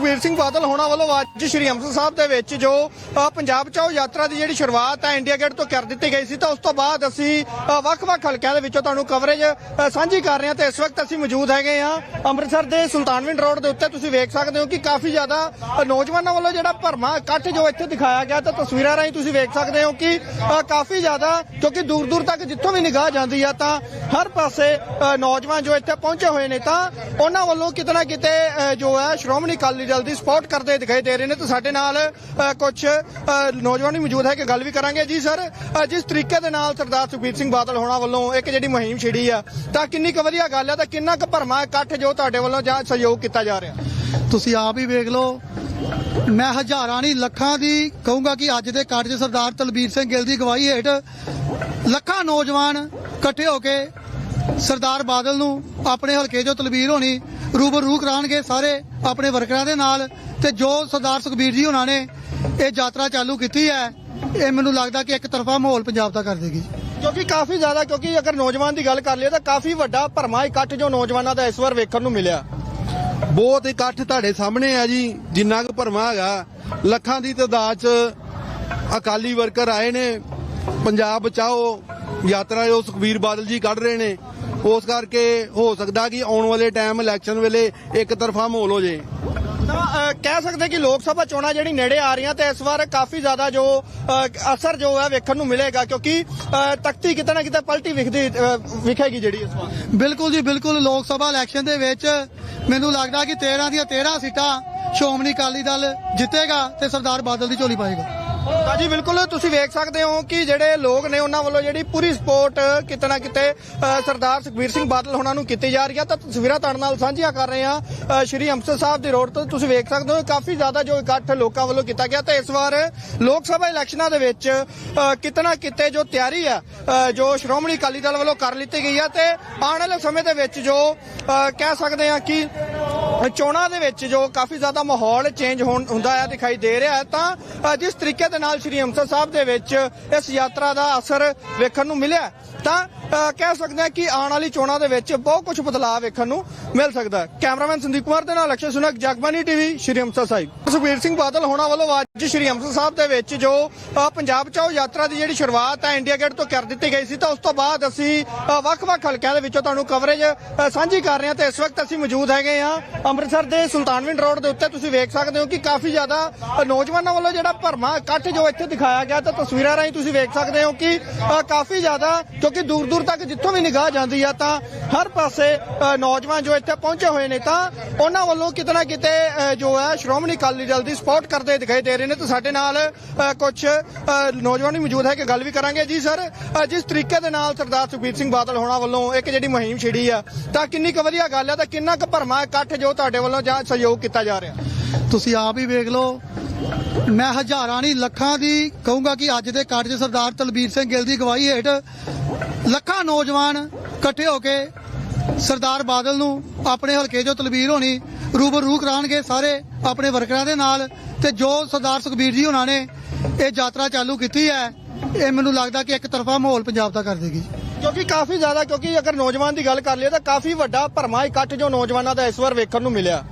ਸੁਖਬੀਰ ਸਿੰਘ ਬਾਦਲ ਹੋਣਾ ਵੱਲੋਂ ਅੱਜ ਸ਼੍ਰੀ ਅੰਮ੍ਰਿਤਸਰ ਸਾਹਿਬ ਦੇ ਵਿੱਚ ਜੋ ਪੰਜਾਬ ਚਾਓ ਯਾਤਰਾ ਦੀ ਜਿਹੜੀ ਸ਼ੁਰੂਆਤ ਹੈ ਇੰਡੀਆ ਗੇਟ ਤੋਂ ਕਰ ਦਿੱਤੀ ਗਈ ਸੀ, ਤਾਂ ਉਸ ਤੋਂ ਬਾਅਦ ਅਸੀਂ ਵੱਖ-ਵੱਖ ਹਲਕਿਆਂ ਦੇ ਵਿੱਚੋਂ ਤੁਹਾਨੂੰ ਕਵਰੇਜ ਸਾਂਝੀ ਕਰ ਰਹੇ ਹਾਂ ਤੇ ਇਸ ਵਕਤ ਅਸੀਂ ਮੌਜੂਦ ਹੈਗੇ ਹਾਂ ਅੰਮ੍ਰਿਤਸਰ ਦੇ ਸੁਲਤਾਨਵਿੰਡ ਰੋਡ ਦੇ ਉੱਤੇ। ਤੁਸੀਂ ਵੇਖ ਸਕਦੇ ਹੋ ਕਿ ਕਾਫੀ ਜ਼ਿਆਦਾ ਨੌਜਵਾਨਾਂ ਵੱਲੋਂ ਜਿਹੜਾ ਭਰਮਾ ਇਕੱਠ ਜੋ ਇੱਥੇ ਦਿਖਾਇਆ ਗਿਆ, ਤਾਂ ਤਸਵੀਰਾਂ ਰਾਹੀਂ ਤੁਸੀਂ ਵੇਖ ਸਕਦੇ ਹੋ ਕਿ ਕਾਫੀ ਜ਼ਿਆਦਾ, ਕਿਉਂਕਿ ਦੂਰ ਦੂਰ ਤੱਕ ਜਿੱਥੋਂ ਵੀ ਨਿਗਾਹ ਜਾਂਦੀ ਆ, ਤਾਂ ਹਰ ਪਾਸੇ ਨੌਜਵਾਨ ਜੋ ਇੱਥੇ ਪਹੁੰਚੇ ਹੋਏ ਨੇ, ਤਾਂ ਉਹਨਾਂ ਵੱਲੋਂ ਕਿਤੇ ਨਾ ਕਿਤੇ ਜੋ ਹੈ ਸ਼੍ਰੋਮਣੀ ਅਕਾਲੀ ਜਲਦੀ ਸਪੋਰਟ ਕਰਦੇ ਦਿਖਾਈ ਦੇ ਰਹੇ ਨੇ ਤੇ ਸਾਡੇ ਨਾਲ ਕੁਝ ਨੌਜਵਾਨ ਵੀ ਮੌਜੂਦ ਹੈ ਕਿ ਗੱਲ ਵੀ ਕਰਾਂਗੇ। ਜੀ ਸਰ ਜਿਸ ਤਰੀਕੇ ਦੇ ਨਾਲ ਸਰਦਾਰ ਸੁਖਬੀਰ ਸਿੰਘ ਬਾਦਲ ਹੋਣਾ ਵੱਲੋਂ ਇੱਕ ਜਿਹੜੀ ਮੁਹਿੰਮ ਛਿੜੀ ਆ, ਤਾਂ ਕਿੰਨੀ ਕੁ ਵਧੀਆ ਗੱਲ ਆ ਤਾਂ ਕਿੰਨਾ ਕੁ ਭਰਮਾ ਇਕੱਠ ਜੋ ਤੁਹਾਡੇ ਵੱਲੋਂ ਜਾਂ ਸਹਿਯੋਗ ਕੀਤਾ ਜਾ ਰਿਹਾ? ਤੁਸੀਂ ਆਪ ਹੀ ਵੇਖ ਲਓ, ਮੈਂ ਹਜ਼ਾਰਾਂ ਨਹੀਂ, ਲੱਖਾਂ ਦੀ ਕਹੂੰਗਾ ਕਿ ਅੱਜ ਦੇ ਕਾਰਜ ਸਰਦਾਰ ਤਲਬੀਰ ਸਿੰਘ ਗਿੱਲ ਦੀ ਅਗਵਾਈ ਹੇਠ ਲੱਖਾਂ ਨੌਜਵਾਨ ਇਕੱਠੇ ਹੋ ਕੇ ਸਰਦਾਰ ਬਾਦਲ ਨੂੰ ਆਪਣੇ ਹਲਕੇ ਜੋ ਤਲਬੀਰ ਹੋਣੀ ਰੂਬਰੂ ਕਰਾਣਗੇ ਸਾਰੇ ਆਪਣੇ ਵਰਕਰਾਂ ਦੇ ਨਾਲ ਤੇ ਜੋ ਸਰਦਾਰ ਸੁਖਬੀਰ ਜੀ ਉਹਨਾਂ ਨੇ ਇਹ ਯਾਤਰਾ ਚਾਲੂ ਕੀਤੀ ਹੈ ਇਹ ਮੈਨੂੰ ਲੱਗਦਾ ਕਿ ਇੱਕ ਤਰਫਾ ਮਾਹੌਲ ਪੰਜਾਬ ਦਾ ਕਰ ਦੇਗੀ। ਕਿਉਂਕਿ ਕਾਫੀ ਜ਼ਿਆਦਾ ਕਿਉਂਕਿ ਅਗਰ ਨੌਜਵਾਨ ਦੀ ਗੱਲ ਕਰ ਲਈਏ ਤਾਂ ਕਾਫੀ ਵੱਡਾ ਭਰਮਾ ਇਕੱਠ ਜੋ ਨੌਜਵਾਨਾਂ ਦਾ ਇਸ ਵਾਰ ਵੇਖਣ ਨੂੰ ਮਿਲਿਆ। ਬਹੁਤ ਇਕੱਠ ਤੁਹਾਡੇ ਸਾਹਮਣੇ ਆ ਜੀ ਜਿੰਨਾ ਕੁ ਭਰਮਾ ਹੈਗਾ। ਲੱਖਾਂ ਦੀ ਤਾਦਾਦ 'ਚ ਅਕਾਲੀ ਵਰਕਰ ਆਏ ਨੇ। ਪੰਜਾਬ ਬਚਾਓ ਯਾਤਰਾ ਜੋ ਸੁਖਬੀਰ ਬਾਦਲ ਜੀ ਕੱਢ ਰਹੇ ਨੇ। ਉਸ ਕਰਕੇ ਹੋ ਸਕਦਾ ਕਿ ਆਉਣ ਵਾਲੇ ਟਾਈਮ ਇਲੈਕਸ਼ਨ ਵੇਲੇ ਇੱਕ ਤਰਫਾ ਮਾਹੌਲ ਹੋ ਜੇ। ਤਾਂ ਕਹਿ ਸਕਦੇ ਕਿ ਲੋਕ ਸਭਾ ਚੋਣਾਂ ਜਿਹੜੀ ਨੇੜੇ ਆ ਰਹੀਆਂ ਤੇ ਇਸ ਵਾਰ ਕਾਫੀ ਜ਼ਿਆਦਾ ਜੋ ਅਸਰ ਜੋ ਹੈ ਵੇਖਣ ਨੂੰ ਮਿਲੇਗਾ ਕਿਉਂਕਿ ਤਖਤੀ ਕਿਤੇ ਨਾ ਕਿਤੇ ਪਲਟੀ ਵਿਖਦੀ ਵਿਖੇਗੀ ਜਿਹੜੀ ਇਸ ਵਾਰ। ਬਿਲਕੁਲ ਜੀ ਬਿਲਕੁਲ ਲੋਕ ਸਭਾ ਇਲੈਕਸ਼ਨ ਦੇ ਵਿੱਚ ਮੈਨੂੰ ਲੱਗਦਾ ਕਿ 13 ਦੀਆਂ 13 ਸੀਟਾਂ ਸ਼੍ਰੋਮਣੀ ਅਕਾਲੀ ਦਲ ਜਿੱਤੇਗਾ ਤੇ ਸਰਦਾਰ ਬਾਦਲ ਦੀ ਝੋਲੀ ਪਾਏਗਾ। ਤਾਂ ਜੀ ਬਿਲਕੁਲ ਤੁਸੀਂ ਵੇਖ ਸਕਦੇ ਹੋ ਕਿ ਜਿਹੜੇ ਲੋਕ ਨੇ ਉਹਨਾਂ ਵੱਲੋਂ ਜਿਹੜੀ ਪੂਰੀ ਸਪੋਰਟ ਕਿਤੇ ਨਾ ਕਿਤੇ ਸਰਦਾਰ ਸੁਖਬੀਰ ਸਿੰਘ ਬਾਦਲ ਹੋਣਾ ਨੂੰ ਕੀਤੀ ਜਾ ਰਹੀ ਹੈ ਤਾਂ ਤਸਵੀਰਾਂ ਤੁਹਾਡੇ ਨਾਲ ਸਾਂਝੀਆਂ ਕਰ ਰਹੇ ਹਾਂ। ਸ਼੍ਰੀ ਅੰਮ੍ਰਿਤਸਰ ਸਾਹਿਬ ਦੀ ਰੋਡ ਤੋਂ ਤੁਸੀਂ ਵੇਖ ਸਕਦੇ ਹੋ ਕਾਫੀ ਜ਼ਿਆਦਾ ਜੋ ਇਕੱਠ ਲੋਕਾਂ ਵੱਲੋਂ ਕੀਤਾ ਗਿਆ। ਤੇ ਇਸ ਵਾਰ ਲੋਕ ਸਭਾ ਇਲੈਕਸ਼ਨਾਂ ਦੇ ਵਿੱਚ ਕਿਤੇ ਨਾ ਕਿਤੇ ਜੋ ਤਿਆਰੀ ਹੈ ਜੋ ਸ਼੍ਰੋਮਣੀ ਅਕਾਲੀ ਦਲ ਵੱਲੋਂ ਕਰ ਲਿੱਤੀ ਗਈ ਹੈ ਤੇ ਆਉਣ ਵਾਲੇ ਸਮੇਂ ਦੇ ਵਿੱਚ ਜੋ ਕਹਿ ਸਕਦੇ ਹਾਂ ਕਿ ਚੋਣਾਂ ਦੇ ਵਿੱਚ ਜੋ ਕਾਫੀ ਜ਼ਿਆਦਾ ਮਾਹੌਲ ਚੇਂਜ ਹੋਣ, ਹੁੰਦਾ ਆ ਦਿਖਾਈ ਦੇ ਰਿਹਾ ਹੈ। ਤਾਂ ਜਿਸ ਤਰੀਕੇ ਦੇ ਨਾਲ ਸ਼੍ਰੀ ਅੰਮ੍ਰਿਤਸਰ ਸਾਹਿਬ ਦੇ ਵਿੱਚ ਇਸ ਯਾਤਰਾ ਦਾ ਅਸਰ ਵੇਖਣ ਨੂੰ ਮਿਲਿਆ ਤਾਂ ਕਹਿ ਸਕਦੇ ਹਾਂ ਕਿ ਆਉਣ ਵਾਲੀ ਚੋਣਾਂ ਦੇ ਵਿੱਚ ਬਹੁਤ ਕੁਝ ਬਦਲਾਅ ਵੇਖਣ ਨੂੰ ਮਿਲ ਸਕਦਾ ਹੈ। ਕੈਮਰਾਮੈਨ ਸੰਦੀਪ ਕੁਮਾਰ ਦੇ ਨਾਲ ਅਕਸ਼ੇ ਸੁਨਕ ਜਗਬਾਨੀ ਟੀਵੀ, ਸ਼੍ਰੀ ਅੰਮ੍ਰਿਤਸਰ ਸਾਹਿਬ। ਸੁਖਬੀਰ ਸਿੰਘ ਬਾਦਲ ਹੋਣਾ ਵੱਲੋਂ ਅੱਜ ਸ਼੍ਰੀ ਅੰਮ੍ਰਿਤਸਰ ਸਾਹਿਬ ਦੇ ਵਿੱਚ ਜੋ ਪੰਜਾਬ ਚਾਓ ਯਾਤਰਾ ਦੀ ਜਿਹੜੀ ਸ਼ੁਰੂਆਤ ਹੈ, ਇੰਡੀਆ ਗੇਟ ਤੋਂ ਕਰ ਦਿੱਤੀ ਗਈ ਸੀ। ਤਾਂ ਉਸ ਤੋਂ ਬਾਅਦ ਅਸੀਂ ਵੱਖ-ਵੱਖ ਹਲਕਿਆਂ ਦੇ ਵਿੱਚੋਂ ਤੁਹਾਨੂੰ ਕਵਰੇਜ ਸਾਂਝੀ ਕਰ ਰਹੇ ਹਾਂ ਤੇ ਇਸ ਵਕਤ ਅਸੀਂ ਮੌਜੂਦ ਹੈਗੇ ਹਾਂ ਅੰਮ੍ਰਿਤਸਰ ਦੇ ਸੁਲਤਾਨਵਿੰਡ ਰੋਡ ਦੇ ਉੱਤੇ। ਤੁਸੀਂ ਵੇਖ ਸਕਦੇ ਹੋ ਕਿ ਕਾਫੀ ਜ਼ਿਆਦਾ ਨੌਜਵਾਨਾਂ ਵੱਲੋਂ ਜਿਹੜਾ ਭਰਮਾ, ਇਕੱਠ ਜੋ ਇੱਥੇ ਦਿਖਾਇਆ ਗਿਆ, ਤਾਂ ਤਸਵੀਰਾਂ ਰਾਹੀਂ ਤੁਸੀਂ ਵੇਖ ਸਕਦੇ ਹੋ ਕਿ ਕਾਫੀ ਜ਼ਿਆਦਾ, ਕਿਉਂਕਿ ਦੂਰ ਦੂਰ ਤੱਕ ਜਿੱਥੋਂ ਵੀ ਨਿਗਾਹ ਜਾਂਦੀ ਆ ਤਾਂ ਹਰ ਪਾਸੇ ਨੌਜਵਾਨ ਜੋ ਇੱਥੇ ਪਹੁੰਚੇ ਹੋਏ ਨੇ ਤਾਂ ਉਹਨਾਂ ਵੱਲੋਂ ਕਿਤੇ ਨਾ ਕਿਤੇ ਜੋ ਹੈ ਸ਼੍ਰੋਮਣੀ ਅਕਾਲੀ ਦਲ ਦੀ ਸਪੋਰਟ ਕਰਦੇ ਦਿਖਾਈ ਦੇ ਰਹੇ ਨੇ। ਤੇ ਸਾਡੇ ਨਾਲ ਕੁਝ ਨੌਜਵਾਨ ਵੀ ਮੌਜੂਦ ਹੈ ਕਿ ਗੱਲ ਵੀ ਕਰਾਂਗੇ। ਜੀ ਸਰ ਜਿਸ ਤਰੀਕੇ ਦੇ ਨਾਲ ਸਰਦਾਰ ਸੁਖਬੀਰ ਸਿੰਘ ਬਾਦਲ ਹੋਣਾ ਵੱਲੋਂ ਇੱਕ ਜਿਹੜੀ ਮੁਹਿੰਮ ਛਿੜੀ ਆ, ਤਾਂ ਕਿੰਨੀ ਕੁ ਵਧੀਆ ਗੱਲ ਆ ਤਾਂ ਕਿੰਨਾ ਕੁ ਭਰਮਾ ਇਕੱਠ ਜੋ ਤੁਹਾਡੇ ਵੱਲੋਂ ਜਾਂ ਸਹਿਯੋਗ ਕੀਤਾ ਜਾ ਰਿਹਾ? ਤੁਸੀਂ ਆਪ ਹੀ ਵੇਖ ਲਓ, ਮੈਂ ਹਜ਼ਾਰਾਂ ਨਹੀਂ, ਲੱਖਾਂ ਦੀ ਕਹੂੰਗਾ ਕਿ ਅੱਜ ਦੇ ਕਾਰਜ ਸਰਦਾਰ ਤਲਬੀਰ ਸਿੰਘ ਗਿੱਲ ਦੀ ਅਗਵਾਈ ਹੇਠ ਲੱਖਾਂ ਨੌਜਵਾਨ ਇਕੱਠੇ ਹੋ ਕੇ ਸਰਦਾਰ ਬਾਦਲ ਨੂੰ ਆਪਣੇ ਹਲਕੇ ਜੋ ਤਲਬੀਰ ਹੋਣੀ ਰੂਬਰੂ ਕਰਾਣਗੇ ਸਾਰੇ ਆਪਣੇ ਵਰਕਰਾਂ ਦੇ ਨਾਲ ਤੇ ਜੋ ਸਰਦਾਰ ਸੁਖਬੀਰ ਜੀ ਉਹਨਾਂ ਨੇ ਇਹ ਯਾਤਰਾ ਚਾਲੂ ਕੀਤੀ ਹੈ ਇਹ ਮੈਨੂੰ ਲੱਗਦਾ ਕਿ ਇੱਕ ਤਰਫਾ ਮਾਹੌਲ ਪੰਜਾਬ ਦਾ ਕਰ ਦੇਗੀ। ਕਿਉਂਕਿ ਕਾਫੀ ਜ਼ਿਆਦਾ ਕਿਉਂਕਿ ਅਗਰ ਨੌਜਵਾਨ ਦੀ ਗੱਲ ਕਰ ਲਈਏ ਤਾਂ ਕਾਫੀ ਵੱਡਾ ਭਰਮਾ ਇਕੱਠ ਜੋ ਨੌਜਵਾਨਾਂ ਦਾ ਇਸ ਵਾਰ ਵੇਖਣ ਨੂੰ ਮਿਲਿਆ।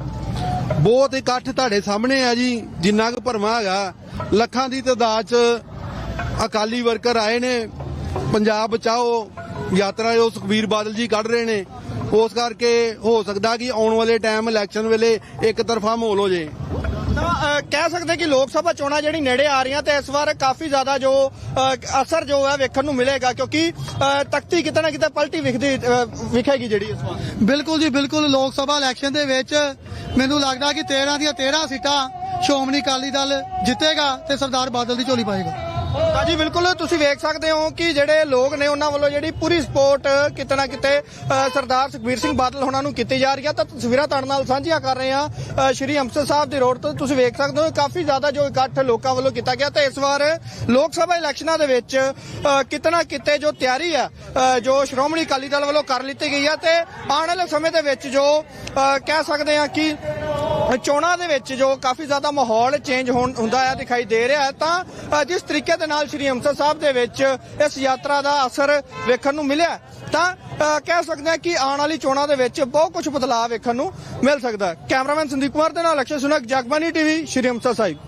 ਬਹੁਤ ਇਕੱਠ ਤੁਹਾਡੇ ਸਾਹਮਣੇ ਆ ਜੀ ਜਿੰਨਾ ਕੁ ਭਰਮਾ ਹੈਗਾ। ਲੱਖਾਂ ਦੀ ਤਾਦਾਦ 'ਚ ਅਕਾਲੀ ਵਰਕਰ ਆਏ ਨੇ ਪੰਜਾਬ ਬਚਾਓ ਯਾਤਰਾ ਜੋ ਸੁਖਬੀਰ ਬਾਦਲ ਜੀ ਕੱਢ ਰਹੇ ਨੇ ਉਸ ਕਰਕੇ ਹੋ ਸਕਦਾ ਕਿ ਆਉਣ ਵਾਲੇ ਟਾਈਮ ਇਲੈਕਸ਼ਨ ਵੇਲੇ ਇੱਕ ਤਰਫਾ ਮਾਹੌਲ ਹੋ ਜੇ। ਤਾਂ ਕਹਿ ਸਕਦੇ ਕਿ ਲੋਕ ਸਭਾ ਚੋਣਾਂ ਜਿਹੜੀ ਨੇੜੇ ਆ ਰਹੀਆਂ ਤੇ ਇਸ ਵਾਰ ਕਾਫੀ ਜ਼ਿਆਦਾ ਜੋ ਅਸਰ ਜੋ ਹੈ ਵੇਖਣ ਨੂੰ ਮਿਲੇਗਾ ਕਿਉਂਕਿ ਤਖਤੀ ਕਿਤੇ ਨਾ ਕਿਤੇ ਪਲਟੀ ਵਿਖਦੀ ਵਿਖੇਗੀ ਜਿਹੜੀ ਇਸ ਵਾਰ। ਬਿਲਕੁਲ ਜੀ ਬਿਲਕੁਲ ਲੋਕ ਸਭਾ ਇਲੈਕਸ਼ਨ ਦੇ ਵਿੱਚ ਮੈਨੂੰ ਲੱਗਦਾ ਕਿ 13 ਦੀਆਂ 13 ਸੀਟਾਂ ਸ਼੍ਰੋਮਣੀ ਅਕਾਲੀ ਦਲ ਜਿੱਤੇਗਾ ਤੇ ਸਰਦਾਰ ਬਾਦਲ ਦੀ ਝੋਲੀ ਪਾਏਗਾ। ਤਾਂ ਜੀ ਬਿਲਕੁਲ ਤੁਸੀਂ ਵੇਖ ਸਕਦੇ ਹੋ ਕਿ ਜਿਹੜੇ ਲੋਕ ਨੇ ਉਹਨਾਂ ਵੱਲੋਂ ਜਿਹੜੀ ਪੂਰੀ ਸਪੋਰਟ ਕਿਤੇ ਨਾ ਕਿਤੇ ਸਰਦਾਰ ਸੁਖਬੀਰ ਸਿੰਘ ਬਾਦਲ ਹੋਣਾ ਨੂੰ ਕੀਤੀ ਜਾ ਰਹੀ ਹੈ ਤਾਂ ਤਸਵੀਰਾਂ ਤੁਹਾਡੇ ਨਾਲ ਸਾਂਝੀਆਂ ਕਰ ਰਹੇ ਹਾਂ ਸ਼੍ਰੀ ਅੰਮ੍ਰਿਤਸਰ ਸਾਹਿਬ ਦੀ ਰੋਡ ਤੋਂ ਤੁਸੀਂ ਵੇਖ ਸਕਦੇ ਹੋ ਕਾਫੀ ਜ਼ਿਆਦਾ ਜੋ ਇਕੱਠ ਲੋਕਾਂ ਵੱਲੋਂ ਕੀਤਾ ਗਿਆ। ਤਾਂ ਇਸ ਵਾਰ ਲੋਕ ਸਭਾ ਇਲੈਕਸ਼ਨਾਂ ਦੇ ਵਿੱਚ ਕਿਤੇ ਨਾ ਕਿਤੇ ਜੋ ਤਿਆਰੀ ਹੈ ਜੋ ਸ਼੍ਰੋਮਣੀ ਅਕਾਲੀ ਦਲ ਵੱਲੋਂ ਕਰ ਲਿੱਤੀ ਗਈ ਹੈ ਤੇ ਆਉਣ ਵਾਲੇ ਸਮੇਂ ਦੇ ਵਿੱਚ ਜੋ ਕਹਿ ਸਕਦੇ ਹਾਂ ਕਿ ਚੋਣਾਂ ਦੇ ਵਿੱਚ ਜੋ ਕਾਫੀ ਜ਼ਿਆਦਾ ਮਾਹੌਲ ਚੇਂਜ ਹੋਣ ਹੁੰਦਾ ਆ ਦਿਖਾਈ ਦੇ ਰਿਹਾ ਹੈ ਤਾਂ ਜਿਸ ਤਰੀਕੇ ਦੇ ਨਾਲ ਸ਼੍ਰੀ ਅੰਮ੍ਰਿਤਸਰ ਸਾਹਿਬ ਦੇ ਵਿੱਚ ਇਸ ਯਾਤਰਾ ਦਾ ਅਸਰ ਵੇਖਣ ਨੂੰ ਮਿਲਿਆ ਤਾਂ ਅ, ਕਹਿ ਸਕਦੇ ਹਾਂ ਕਿ ਆਉਣ ਵਾਲੀ ਚੋਣਾਂ ਦੇ ਵਿੱਚ ਬਹੁਤ ਕੁਝ ਬਦਲਾਅ ਵੇਖਣ ਨੂੰ ਮਿਲ ਸਕਦਾ ਹੈ। ਕੈਮਰਾਮੈਨ ਸੰਦੀਪ ਕੁਮਾਰ ਦੇ ਨਾਲ ਅਕਸ਼ੇ ਸੁਨਕ ਜਗਬਾਨੀ ਟੀਵੀ ਸ਼੍ਰੀ ਅੰਮ੍ਰਿਤਸਰ ਸਾਹਿਬ।